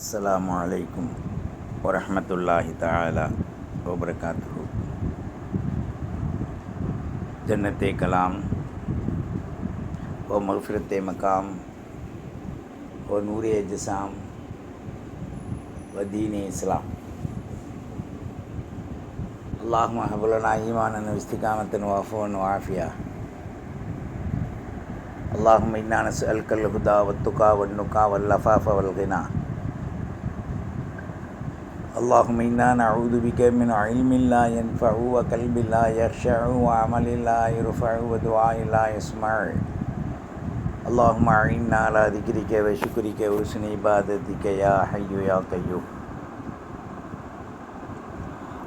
அஸ்லாம் வலைக்கும் வரமத்துல்லாஹி தாலா வபரகாத்து ஜன்னத்தை கலாம் ஓ மஃபிரத்தை மக்காம் ஓ நூரே ஜிசாம் வதீனே இஸ்லாம் அல்லாஹ் மஹபுலனா ஈமானன் விஸ்திகாமத்தன் வாஃபோன் வாஃபியா அல்லாஹும் இன்னான அல்கல் ஹுதா வத்துக்கா வன்னுக்கா வல்லஃபாஃப வல்கினா اللهم إنا نعوذ بك من علم لا ينفع وقلب لا يخشع وعمل لا يرفع ودعاء لا يسمع. اللهم أعنا على ذكرك وشكرك وحسن عبادتك يا حي يا قيوم.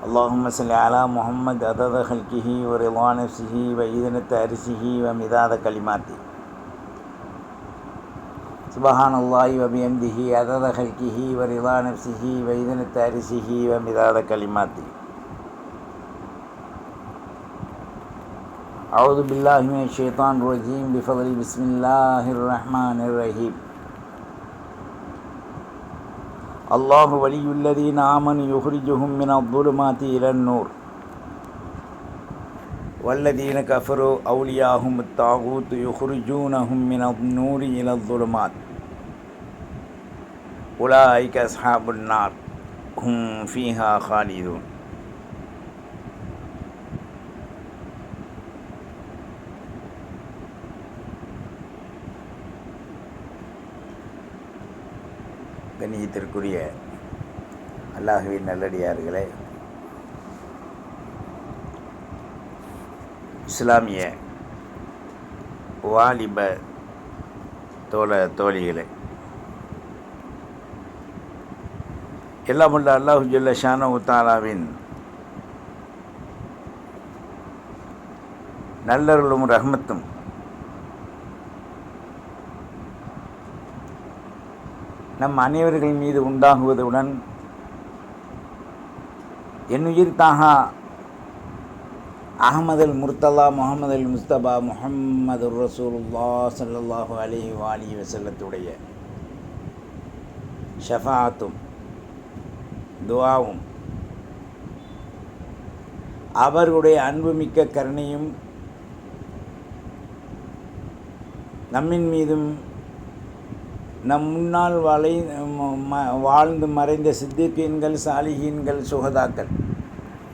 اللهم صل على محمد عدد خلقه ورضا نفسه وإذن عرشه ومداد كلماته. سبحان الله وبحمده عدد خلقه ورضا نفسه وإذن عرشه ومداد كلماته أعوذ بالله من الشيطان الرجيم بفضل بسم الله الرحمن الرحيم الله ولي الذين آمنوا يخرجهم من الظلمات إلى النور والذين كفروا أولياءهم الطاغوت يخرجونهم من النور إلى الظلمات உலா ஐக்க சாபுன்னார் ஹும் ஃபீஹா ஹாலிதூன் கண்ணியத்திற்குரிய அல்லாஹுவின் நல்லடியார்களே இஸ்லாமிய வாலிப தோழ தோழிகளை எல்லாம் உள்ள அல்லாஹு ஜல்ல ஷான உத்தாலாவின் நல்லர்களும் ரஹ்மத்தும் நம் அனைவர்கள் மீது உண்டாகுவதுடன் என்னுயிர் தாகா அகமது அல் முர்த்தலா முகமது அல் முஸ்தபா முஹம்மது ரசூலுல்லா சல்லல்லாஹு அலி வாலி வசல்லத்துடைய ஷஃபாத்தும் துவாவும். அவர்களுடைய அன்புமிக்க கருணையும் நம்மின் மீதும் நம் முன்னால் வளை வாழ்ந்து மறைந்த சித்திக்கீன்கள் சாலிகீன்கள் சுகதாக்கள்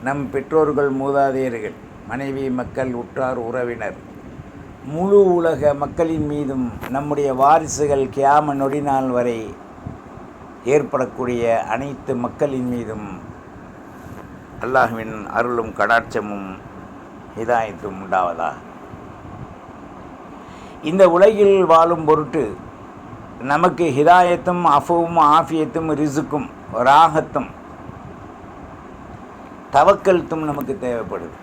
நம் பெற்றோர்கள் மூதாதையர்கள் மனைவி மக்கள் உற்றார் உறவினர் முழு உலக மக்களின் மீதும் நம்முடைய வாரிசுகள் கியாம நொடி நாள் வரை ஏற்படக்கூடிய அனைத்து மக்களின் மீதும் அல்லாஹுவின் அருளும் கடாட்சமும் ஹிதாயத்தும் உண்டாவதா இந்த உலகில் வாழும் பொருட்டு நமக்கு ஹிதாயத்தும் அஃபுவும் ஆஃபியத்தும் ரிசுக்கும் ராகத்தும் தவக்கல்த்தும் நமக்கு தேவைப்படுது.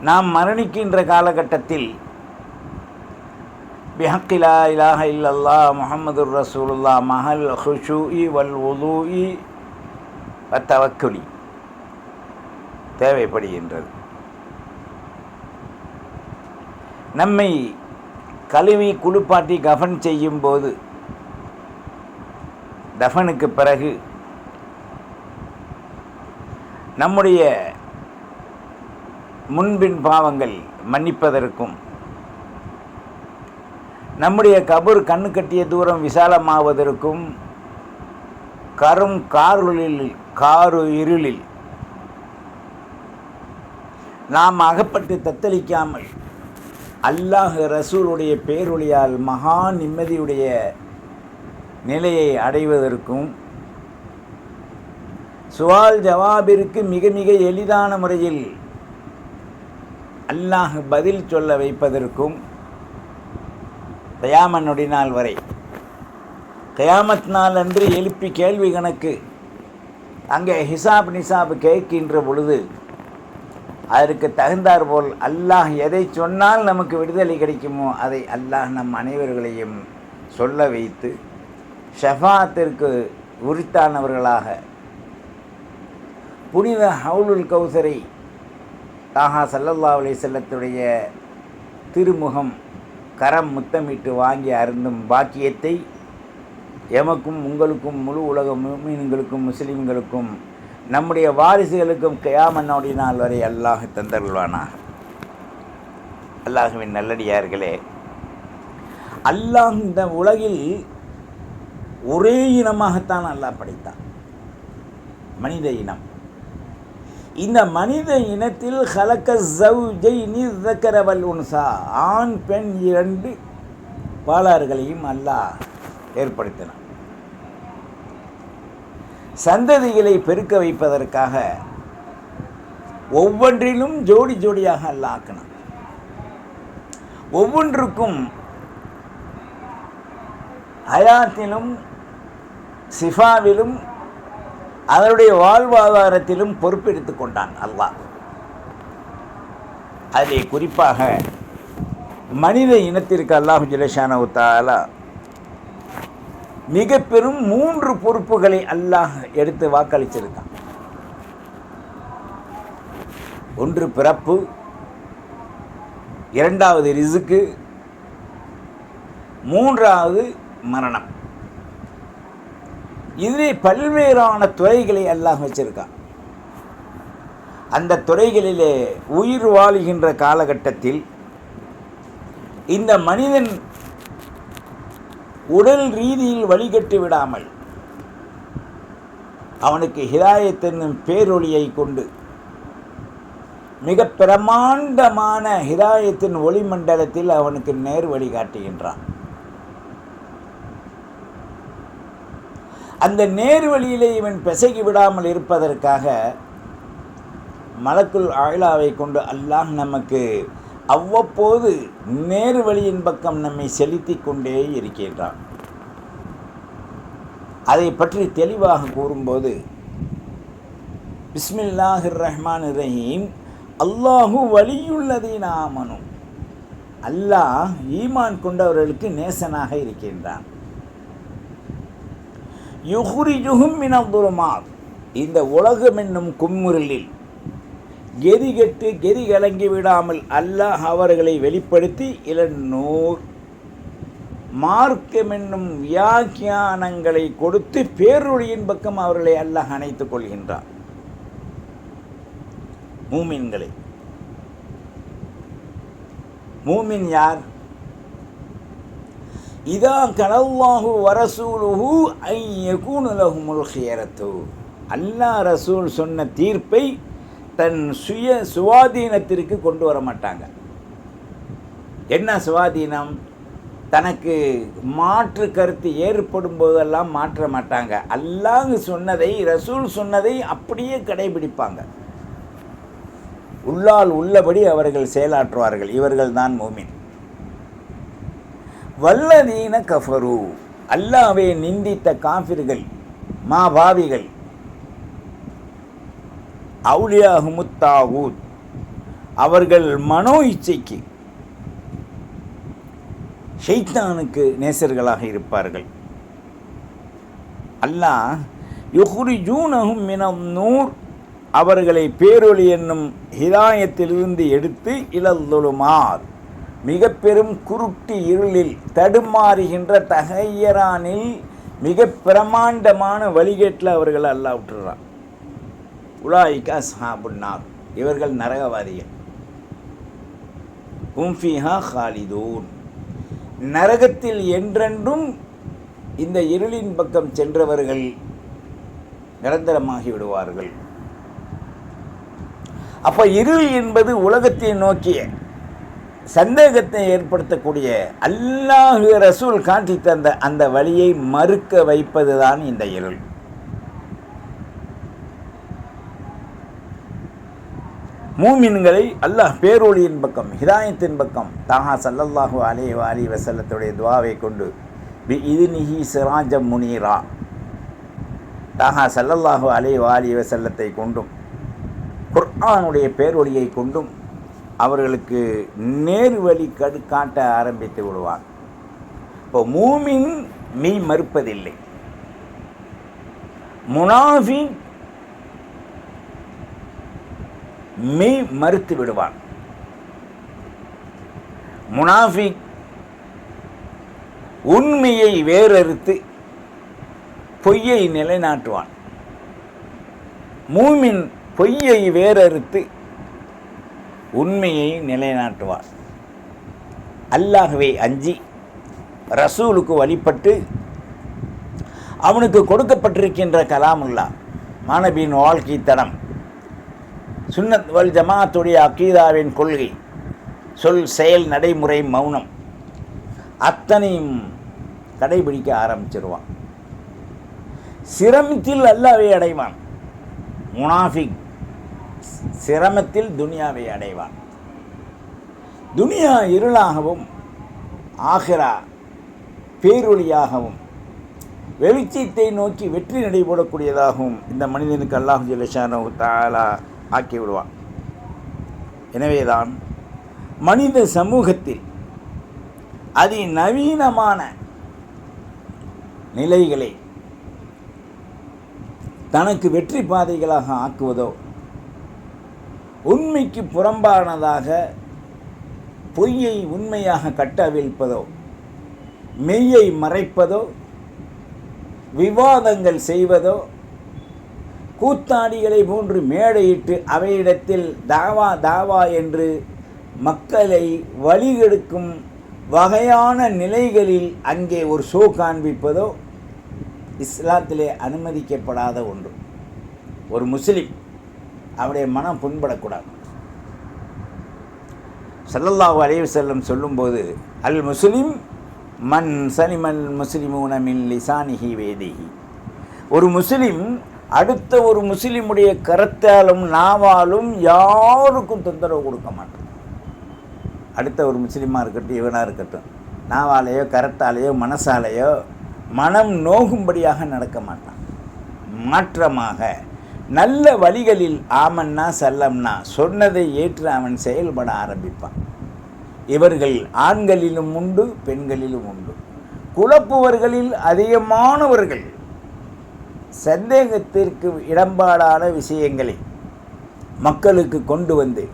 நாம் மரணிக்கின்ற காலகட்டத்தில் பிஹக்கிலா இலாஹ இல்லல்லா முகமது ரசூலுல்லா மஹல் ஹுஷூஇ வல் உலூஇ தவக்குலி தேவைப்படுகின்றது. நம்மை கழுவி குளிப்பாட்டி கஃன் செய்யும் போது தஃபனுக்கு பிறகு நம்முடைய முன்பின் பாவங்கள் மன்னிப்பதற்கும் நம்முடைய கபர் கண்ணு கட்டிய தூரம் விசாலமாவதற்கும் கரும் காருளில் காரு இருளில் நாம் அகப்பட்டு தத்தளிக்காமல் அல்லாஹ் ரசூலுடைய பேரொழியால் மகா நிம்மதியுடைய நிலையை அடைவதற்கும் சுவால் ஜவாபிற்கு மிக மிக எளிதான முறையில் அல்லாஹ் பதில் சொல்ல வைப்பதற்கும் கயாம நாள் வரை கயாமத் நாள் அன்று எழுப்பி கேள்வி கணக்கு. அங்கே ஹிசாப் நிசாப் கேட்கின்ற பொழுது அதற்கு தகுந்தார் போல் அல்லாஹ் எதை சொன்னால் நமக்கு விடுதலை கிடைக்குமோ அதை அல்லாஹ் நம் அனைவர்களையும் சொல்ல வைத்து ஷஃபாத்திற்கு உரித்தானவர்களாக. புனித ஹவுலுல் கௌசரை தாஹா சல்லல்லா அலி செல்லத்துடைய திருமுகம் கரம் முத்தமிட்டு வாங்கி அருந்தும் பாக்கியத்தை எமக்கும் உங்களுக்கும் முழு உலக மீன்களுக்கும் முஸ்லீம்களுக்கும் நம்முடைய வாரிசுகளுக்கும் கயாமன்னோடி நாள் வரை அல்லாஹ் தந்தருள்வானாக. அல்லாஹுவின் நல்லடியார்களே அல்லாஹ் இந்த உலகில் ஒரே இனமாகத்தான் அல்லாஹ் படைத்தான். மனித இனம். இந்த மனித இனத்தில் ஹலக்க ஜவுஜை நிர்தக்கரவல் உன்சா. ஆண் பெண் இரண்டு பாலார்களையும் அல்லாஹ் ஏற்படுத்தினான். சந்ததிகளை பெருக்க வைப்பதற்காக ஒவ்வொன்றிலும் ஜோடி ஜோடியாக அல்லாஹ் ஆக்கினான். ஒவ்வொன்றுக்கும் ஹயாத்திலும் சிஃபாவிலும் அதனுடைய வாழ்வாதாரத்திலும் பொறுப்பெடுத்து கொண்டான் அல்லாஹ். அதிலே குறிப்பாக மனித இனத்திற்கு அல்லாஹு ஜிலஷானவுத்தாலா மிக பெரும் மூன்று பொறுப்புகளை அல்லாஹ் எடுத்து வாக்களிச்சிருக்கான். ஒன்று பிறப்பு இரண்டாவது ரிசுக்கு மூன்றாவது மரணம். இதிலே பல்வேறான துறைகளை எல்லாம் வச்சிருக்கான் அந்த துறைகளிலே உயிர் வாழுகின்ற காலகட்டத்தில் இந்த மனிதன் உடல் ரீதியில் வழிகட்டு விடாமல் அவனுக்கு ஹிதாயத் என்னும் பேரொளியை கொண்டு மிக பிரமாண்டமான ஹிதாயத்தின் ஒளிமண்டலத்தில் அவனுக்கு நேர் வழிகாட்டுகின்றான். அந்த நேர் வழியிலே இவன் பிசகி விடாமல் இருப்பதற்காக மலக்குள் ஆயிலாவை கொண்டு அல்லாஹ் நமக்கு அவ்வப்போது நேர்வழியின் பக்கம் நம்மை செலுத்தி கொண்டே இருக்கின்றான். அதை பற்றி தெளிவாக கூறும்போது பிஸ்மில்லாஹிர் ரஹ்மான் ரஹீம் அல்லாஹு வழியுள்ளதை நாமனும் அல்லாஹ் ஈமான் கொண்டவர்களுக்கு நேசனாக இருக்கின்றான். யுஹுரிஜுகும் மினதுருமாத் இந்த உலகம் என்னும் கும்முரலில் கெதி கெட்டு கெதி கலங்கி விடாமல் அல்லாஹ் அவர்களை வெளிப்படுத்தி இளநூர் மார்க்கம் என்னும் வியாக்கியானங்களை கொடுத்து பேரொழியின் பக்கம் அவர்களை அல்லாஹ் அணைத்துக் கொள்கின்றார் மூமின்களை. மூமின் யார்? இதா கனல்லாஹு வரசூலுஹு ஐ யகூனு ஹியரத்து அல்லாஹ் ரசூல் சொன்ன தீர்ப்பை தன் சுய சுவாதீனத்திற்கு கொண்டு வர மாட்டாங்க. என்ன சுவாதீனம்? தனக்கு மாற்று கருத்து ஏற்படும் போதெல்லாம் மாற்ற மாட்டாங்க. அல்லாஹ் சொன்னதை ரசூல் சொன்னதை அப்படியே கடைபிடிப்பாங்க. உள்ளால் உள்ளபடி அவர்கள் செயலாற்றுவார்கள். இவர்கள் தான் மோமின். வல்லதீன கஃபரு. அல்லாவே நிந்தித்த காஃபிர்கள் மாபாவிகள் அவுலியாகுமுத்தாவூத் அவர்கள் மனோ இச்சைக்கு ஷைத்தானுக்கு நேசர்களாக இருப்பார்கள். அல்லாஹ் யுஹுரி ஜூனகும் மினம் நூர். அவர்களை பேரொளி என்னும் ஹிதாயத்திலிருந்து எடுத்து இழந்துளுமார் மிக பெரும் குருட்டு இருளில் தடுமாறுகின்ற தகையரானில் மிக பிரமாண்டமான வழிகேட்டில் அவர்கள் அல்லா விட்டுறான். உலாய்கா சாபுன்னார் இவர்கள் நரகவாதிகள். கும்ஃபிஹா ஹாலிதூன். நரகத்தில் என்றென்றும் இந்த இருளின் பக்கம் சென்றவர்கள் நிரந்தரமாகி விடுவார்கள். அப்போ இருள் என்பது உலகத்தை நோக்கிய சந்தேகத்தை ஏற்படுத்தக்கூடிய அல்லாஹ் ரசூல் காட்டி தந்த அந்த வழியை மறுக்க வைப்பதுதான் இந்த இருள். மூமின்களை அல்லாஹ் பேரொழியின் பக்கம் ஹிதாயத்தின் பக்கம் தாஹா சல்லல்லாஹு அலே அலி வசல்லத்துடைய துவாவை கொண்டு பி இதுனிஹி சிராஜம் முனீரா. தாஹா சல்லல்லாஹு அலே அலி வசல்லத்தை கொண்டும் குர்ஆனுடைய பேரொழியை கொண்டும் அவர்களுக்கு நேர்வழி கடு காட்ட ஆரம்பித்து விடுவான். இப்போ மூமின் மெய் மறுப்பதில்லை. முனாஃபி மெய் மறுத்து விடுவான். முனாஃபிக் உண்மையை வேறறுத்து பொய்யை நிலைநாட்டுவான். மூமின் பொய்யை வேறறுத்து உண்மையை நிலைநாட்டுவான் அல்லாகவே அஞ்சி ரசூலுக்கு வழிபட்டு அவனுக்கு கொடுக்கப்பட்டிருக்கின்ற கலாமுல்லா மாணவியின் வாழ்க்கை தரம் சுன்னத் வல் ஜமாத்துடைய அக்கீதாவின் கொள்கை சொல் செயல் நடைமுறை மௌனம் அத்தனையும் கடைபிடிக்க ஆரம்பிச்சிருவான். சிரமத்தில் அல்லாவே அடைவான். முனாஃபிக் சிரமத்தில் துனியாவை அடைவான். துனியா இருளாகவும் ஆகிரா பேரொளியாகவும் வெளிச்சத்தை நோக்கி வெற்றி நடைபோடக்கூடியதாகவும் இந்த மனிதனுக்கு அல்லாஹு ஜிலஷானு தாலா ஆக்கி விடுவான். எனவேதான் மனித சமூகத்தில் அதி நவீனமான நிலைகளை தனக்கு வெற்றி பாதைகளாக ஆக்குவதோ உண்மைக்கு புறம்பானதாக பொய்யை உண்மையாக கட்டவிழ்ப்பதோ மெய்யை மறைப்பதோ விவாதங்கள் செய்வதோ கூத்தாடிகளை போன்று மேடையிட்டு அவையிடத்தில் தாவா தாவா என்று மக்களை வழிகெடுக்கும் வகையான நிலைகளில் அங்கே ஒரு ஷோ காண்பிப்பதோ இஸ்லாத்திலே அனுமதிக்கப்படாத ஒன்று. ஒரு முஸ்லிம் அவருடைய மனம் புண்படக்கூடாது. சல்லல்லாஹு அலைஹி செல்லம் சொல்லும்போது அல் முஸ்லிம் மன் சனிமன் முஸ்லிமூனமின் லிசானிஹி வேதிஹி ஒரு முஸ்லிம் அடுத்த ஒரு முஸ்லிமுடைய கரத்தாலும் நாவாலும் யாருக்கும் தொந்தரவு கொடுக்க மாட்டான். அடுத்த ஒரு முஸ்லீமாக இருக்கட்டும் இவனாக இருக்கட்டும் நாவாலேயோ கரத்தாலேயோ மனசாலேயோ மனம் நோகும்படியாக நடக்க மாட்டான். மாற்றமாக நல்ல வழிகளில் ஆமன்னா செல்லம்னா சொன்னதை ஏற்று அவன் செயல்பட ஆரம்பிப்பான். இவர்கள் ஆண்களிலும் உண்டு பெண்களிலும் உண்டு. குழப்புவர்களில் அதிகமானவர்கள் சந்தேகத்திற்கு இடம்பாடான விஷயங்களை மக்களுக்கு கொண்டு வந்து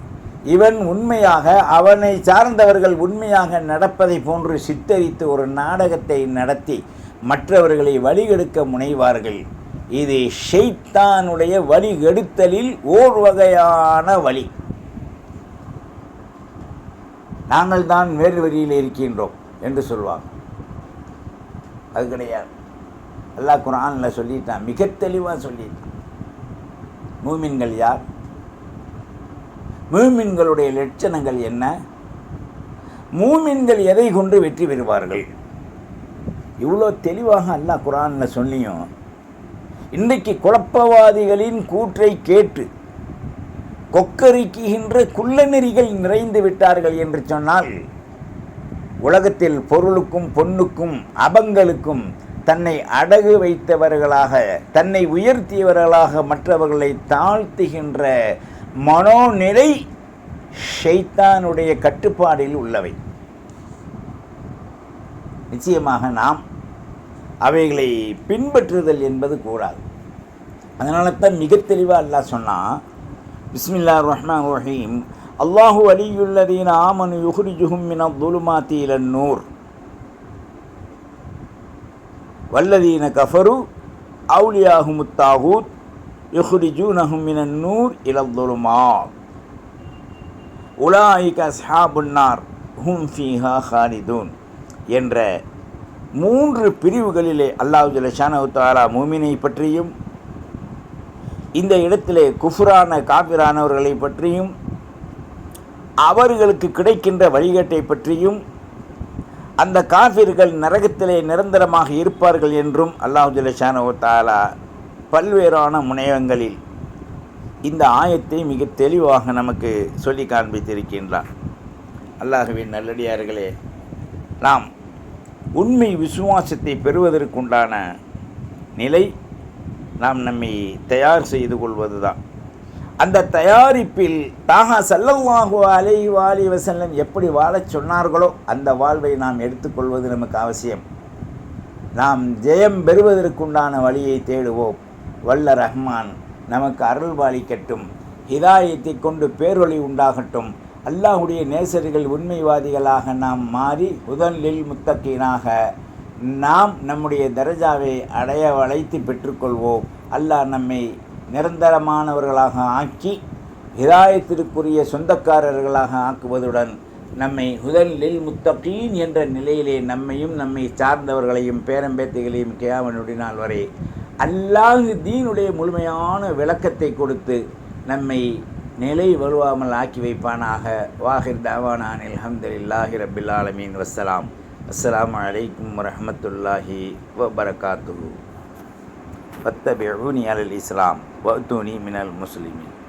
இவன் உண்மையாக அவனை சார்ந்தவர்கள் உண்மையாக நடப்பதை போன்று சித்தரித்து ஒரு நாடகத்தை நடத்தி மற்றவர்களை வழிகெடுக்க முனைவார்கள். இது ஷெய்தானுடைய வழிகெடுத்தலில் ஓர் வகையான வழி. நாங்கள் தான் வேறு வழியில் இருக்கின்றோம் என்று சொல்வாங்க. அது கிடையாது. அல்லாஹ் குரானில் சொல்லிட்டான் மிக தெளிவாக சொல்லிட்டான். மூமின்கள் யார்? மூமின்களுடைய லட்சணங்கள் என்ன? மூமின்கள் எதை கொண்டு வெற்றி பெறுவார்கள்? இவ்வளோ தெளிவாக அல்லாஹ் குரானில் சொல்லியும் இன்றைக்கு குழப்பவாதிகளின் கூற்றை கேட்டு கொக்கரிக்குகின்ற குள்ளநெறிகள் நிறைந்து விட்டார்கள் என்று சொன்னால் உலகத்தில் பொருளுக்கும் பொண்ணுக்கும் அபங்களுக்கும் தன்னை அடகு வைத்தவர்களாக தன்னை உயர்த்தியவர்களாக மற்றவர்களை தாழ்த்துகின்ற மனோநிலை ஷைத்தானுடைய கட்டுப்பாடில் உள்ளவை. நிச்சயமாக நாம் அவைகளை பின்பற்றுதல் என்பது கூடாது. அதனால தான் மிக தெளிவாக அல்லாஹ் சொன்னான் பிஸ்மில்லா ரஹ்மான் ரஹீம். அல்லாஹு அலியுல்லதீன ஆமனு யுஹ்ரிஜுஹும் மின துலுமாத்தி நூர். வல்லதீன கஃபரு அவுலியாஹுமுத் முத்தாகூத் யுஹ்ரிஜூனஹும் மின நூர் இலந்துலுமா உலாயிக அஸ்ஹாபுன்னார் ஹும் ஃபீஹா ஹாலிதூன். என்ற மூன்று பிரிவுகளிலே அல்லாஹு ஜலஷானு தாலா மூமினை பற்றியும் இந்த இடத்திலே குஃபுரான காபிரானவர்களை பற்றியும் அவர்களுக்கு கிடைக்கின்ற வழிகாட்டை பற்றியும் அந்த காபிர்கள் நரகத்திலே நிரந்தரமாக இருப்பார்கள் என்றும் அல்லாஹ் தாலா பல்வேறான முனையங்களில் இந்த ஆயத்தை மிக தெளிவாக நமக்கு சொல்லி காண்பித்திருக்கின்றார் அல்லாஹுவின் நல்லடியார்களே நாம் உண்மை விசுவாசத்தை பெறுவதற்குண்டான நிலை நாம் நம்மை தயார் செய்து கொள்வது தான் அந்த தயாரிப்பில் தாகா சல்லல்லாஹு அலை வாலி வசல்லம் எப்படி வாழச் சொன்னார்களோ அந்த வாழ்வை நாம் எடுத்துக்கொள்வது நமக்கு அவசியம். நாம் ஜெயம் பெறுவதற்குண்டான வழியை தேடுவோம். வல்ல ரஹ்மான் நமக்கு அருள் பாலிக்கட்டும். ஹிதாயத்தை கொண்டு பேரொளி உண்டாகட்டும். அல்லாஹுடைய நேசர்கள் உண்மைவாதிகளாக நாம் மாறி முதலில் முத்தக்கீனாக நாம் நம்முடைய தரஜாவை அடைய வளைத்து பெற்றுக்கொள்வோம். அல்லாஹ் நம்மை நிரந்தரமானவர்களாக ஆக்கி ஹிதாயத்திற்குரிய சொந்தக்காரர்களாக ஆக்குவதுடன் நம்மை ஹுதலில் முத்தகீன் என்ற நிலையிலே நம்மையும் நம்மை சார்ந்தவர்களையும் பேரம்பேத்தைகளையும் கேவனுடைய நாள் வரை அல்லாஹ் தீனுடைய முழுமையான விளக்கத்தை கொடுத்து நம்மை நிலை வலுவாமல் ஆக்கி வைப்பானாக. வாஹிர் தாவானான் அல்ஹம்துலில்லாஹி ரபில் ஆலமீன். السلام عليكم ورحمة الله وبركاته. فاتبعوني على الإسلام وأتوني من المسلمين.